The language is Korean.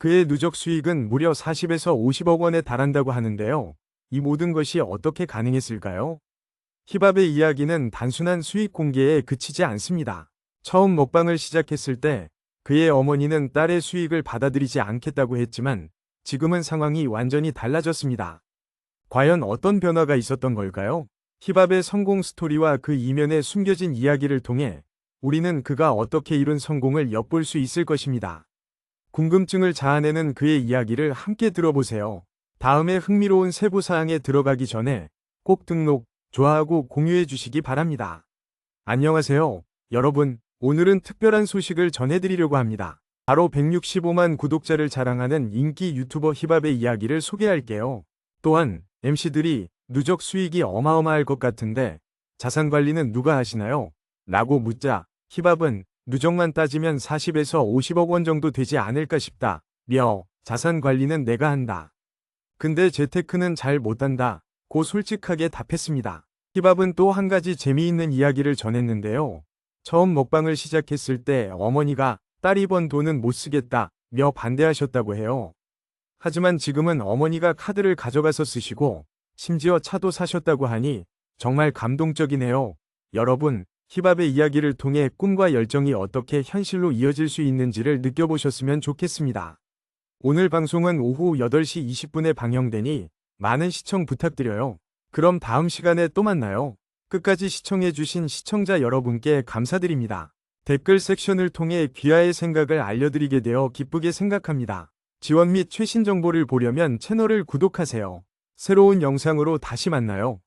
그의 누적 수익은 무려 40에서 50억 원에 달한다고 하는데요. 이 모든 것이 어떻게 가능했을까요? 힙합의 이야기는 단순한 수익 공개에 그치지 않습니다. 처음 먹방을 시작했을 때 그의 어머니는 딸의 수익을 받아들이지 않겠다고 했지만 지금은 상황이 완전히 달라졌습니다. 과연 어떤 변화가 있었던 걸까요? 힙합의 성공 스토리와 그 이면에 숨겨진 이야기를 통해 우리는 그가 어떻게 이룬 성공을 엿볼 수 있을 것입니다. 궁금증을 자아내는 그의 이야기를 함께 들어보세요. 다음에 흥미로운 세부 사항에 들어가기 전에 꼭 등록, 좋아하고 공유해 주시기 바랍니다. 안녕하세요. 여러분, 오늘은 특별한 소식을 전해드리려고 합니다. 바로 165만 구독자를 자랑하는 인기 유튜버 힙합의 이야기를 소개할게요. 또한 MC들이 누적 수익이 어마어마할 것 같은데 자산 관리는 누가 하시나요? 라고 묻자 힙합은 누적만 따지면 40에서 50억 원 정도 되지 않을까 싶다. 며 자산 관리는 내가 한다. 근데 재테크는 잘 못한다. 고 솔직하게 답했습니다. 힙합은 또 한 가지 재미있는 이야기를 전했는데요. 처음 먹방을 시작했을 때 어머니가 딸이 번 돈은 못 쓰겠다. 며 반대하셨다고 해요. 하지만 지금은 어머니가 카드를 가져가서 쓰시고 심지어 차도 사셨다고 하니 정말 감동적이네요. 여러분, 힙합의 이야기를 통해 꿈과 열정이 어떻게 현실로 이어질 수 있는지를 느껴보셨으면 좋겠습니다. 오늘 방송은 오후 8시 20분에 방영되니 많은 시청 부탁드려요. 그럼 다음 시간에 또 만나요. 끝까지 시청해주신 시청자 여러분께 감사드립니다. 댓글 섹션을 통해 귀하의 생각을 알려드리게 되어 기쁘게 생각합니다. 지원 및 최신 정보를 보려면 채널을 구독하세요. 새로운 영상으로 다시 만나요.